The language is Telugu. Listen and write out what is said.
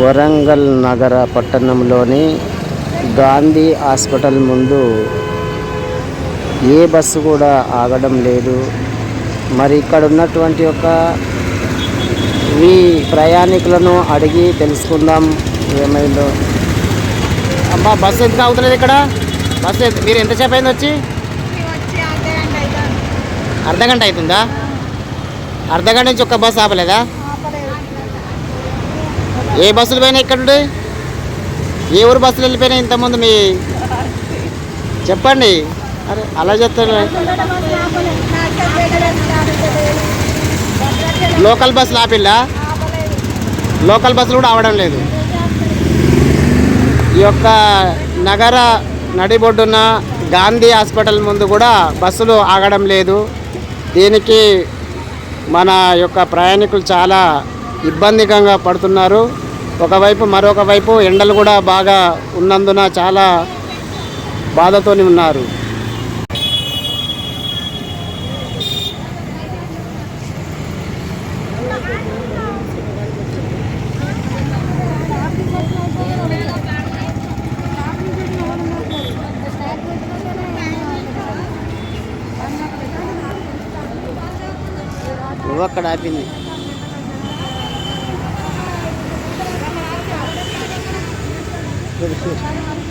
వరంగల్ నగర పట్టణంలోని గాంధీ హాస్పిటల్ ముందు ఏ బస్సు కూడా ఆగడం లేదు. మరి ఇక్కడ ఉన్నటువంటి ఒక ఈ ప్రయాణికులను అడిగి తెలుసుకుందాం. ఏమైందో? అమ్మా బస్సు ఎందుకు అవుతలేదు ఇక్కడ? బస్సు మీరు ఎంతసేపు అయింది వచ్చి? వచ్చి అర్ధగంట అవుతుంది. అర్ధ గంట అవుతుందా అర్ధ గంట నుంచి ఒక్క బస్సు ఆపలేదు. ఏ బస్సులు పైన ఎక్కడుండే ఏ ఊరు బస్సులు వెళ్ళిపోయినా ఇంతకుముందు మీ చెప్పండి. అరే అలా చెప్తారు లోకల్ బస్సులు ఆపిల్లా? లోకల్ బస్సులు కూడా ఆవడం లేదు. ఈ యొక్క నగర నడిబొడ్డున గాంధీ హాస్పిటల్ ముందు కూడా బస్సులు ఆగడం లేదు. దీనికి మన యొక్క ప్రయాణికులు చాలా ఇబ్బందికంగా పడుతున్నారు. ఒకవైపు మరొక వైపు ఎండలు కూడా బాగా ఉన్నందున చాలా బాధతోని ఉన్నారు. నువ్వు అక్కడ ఆపింది. 这个事。